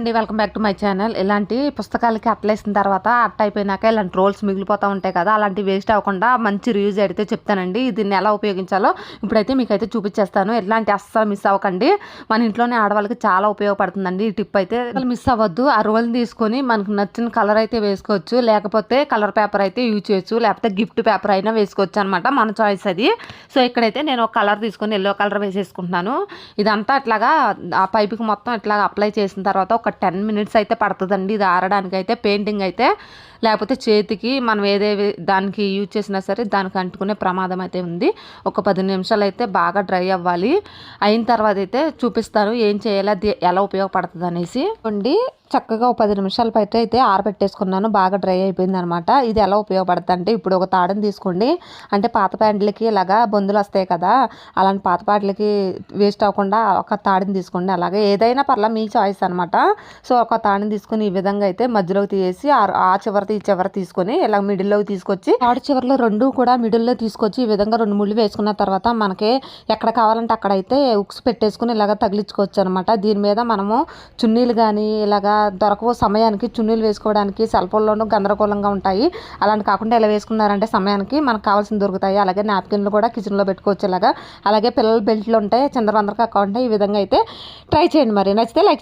అండి welcome back to my channel ఇలాంటి పుస్తకాలకి అట్లేసిన తర్వాత అట్ట అయిపోయినాక ఇలాంటి రోల్స్ మిగిలిపోతూ ఉంటాయి కదా అలాంటి వేస్ట్ అవ్వకుండా మంచి రివ్యూస్ అయితే చెప్తానండి. దీన్ని ఎలా ఉపయోగించాలో ఇప్పుడైతే మీకైతే చూపించేస్తాను ఎలాంటి అస్సలు మిస్ అవ్వకండి. మన ఇంట్లోనే ఆడవాళ్ళకి చాలా ఉపయోగపడుతుందండి ఈ టిప్ అయితే. మిస్ అవ్వద్దు. ఆ రోల్ని తీసుకొని మనకు నచ్చిన కలర్ అయితే వేసుకోవచ్చు. లేకపోతే కలర్ పేపర్ అయితే యూజ్ చేయొచ్చు. లేకపోతే గిఫ్ట్ పేపర్ అయినా వేసుకోవచ్చు అనమాట మన చాయిస్ అది. సో ఇక్కడైతే నేను ఒక కలర్ తీసుకొని ఎల్లో కలర్ వేసేసుకుంటున్నాను. ఇదంతా ఇట్లాగా ఆ పైపుకి మొత్తం ఇట్లాగా అప్లై చేసిన తర్వాత ఒక టెన్ మినిట్స్ అయితే పడుతుందండి. ఇది ఆరడానికి అయితే పెయింటింగ్ అయితే లేకపోతే చేతికి మనం ఏదే దానికి యూజ్ చేసినా సరే దానికి అంటుకునే ప్రమాదం అయితే ఉంది. ఒక పది నిమిషాలు అయితే బాగా డ్రై అవ్వాలి. అయిన తర్వాత అయితే చూపిస్తాను ఏం చేయాలి అది ఎలా ఉపయోగపడుతుంది అనేసి. ఉండి చక్కగా ఒక పది నిమిషాల పైన అయితే ఆరబెట్టేసుకున్నాను. బాగా డ్రై అయిపోయింది అనమాట ఇది ఎలా ఉపయోగపడుతుంది అంటే ఇప్పుడు ఒక తాడుని తీసుకోండి. అంటే పాత ప్యాంట్లకి ఇలాగా బొందులు వస్తాయి కదా అలాంటి పాత ప్యాంట్లకి వేస్ట్ అవ్వకుండా ఒక తాడుని తీసుకోండి. అలాగే ఏదైనా పర్లా మీ చాయిస్ అనమాట సో ఒక తాడిని తీసుకుని ఈ విధంగా అయితే మధ్యలోకి తీసి ఆ చివరి ఈ చివర తీసుకొని ఇలా మిడిల్లోకి తీసుకొచ్చి తాడు చివరిలో రెండు కూడా మిడిల్లో తీసుకొచ్చి ఈ విధంగా రెండు ముళ్ళు వేసుకున్న తర్వాత మనకి ఎక్కడ కావాలంటే అక్కడైతే ఉక్స్ పెట్టేసుకుని ఇలాగ తగిలించుకోవచ్చు అనమాట దీని మీద మనము చున్నీలు కానీ ఇలాగా దొరకవు సమయానికి చున్నీలు వేసుకోవడానికి సెల్ఫోన్లోనూ గందరగోళంగా ఉంటాయి. అలాంటి కాకుండా ఇలా వేసుకున్నారంటే సమయానికి మనకు కావాల్సిన దొరుకుతాయి. అలాగే నాప్కిన్లు కూడా కిచెన్లో పెట్టుకోవచ్చు ఇలాగా. అలాగే పిల్లల బెల్ట్లు ఉంటాయి. చంద్రవందరగా ఉంటాయి ఈ విధంగా అయితే ట్రై చేయండి మరి. నచ్చితే లైక్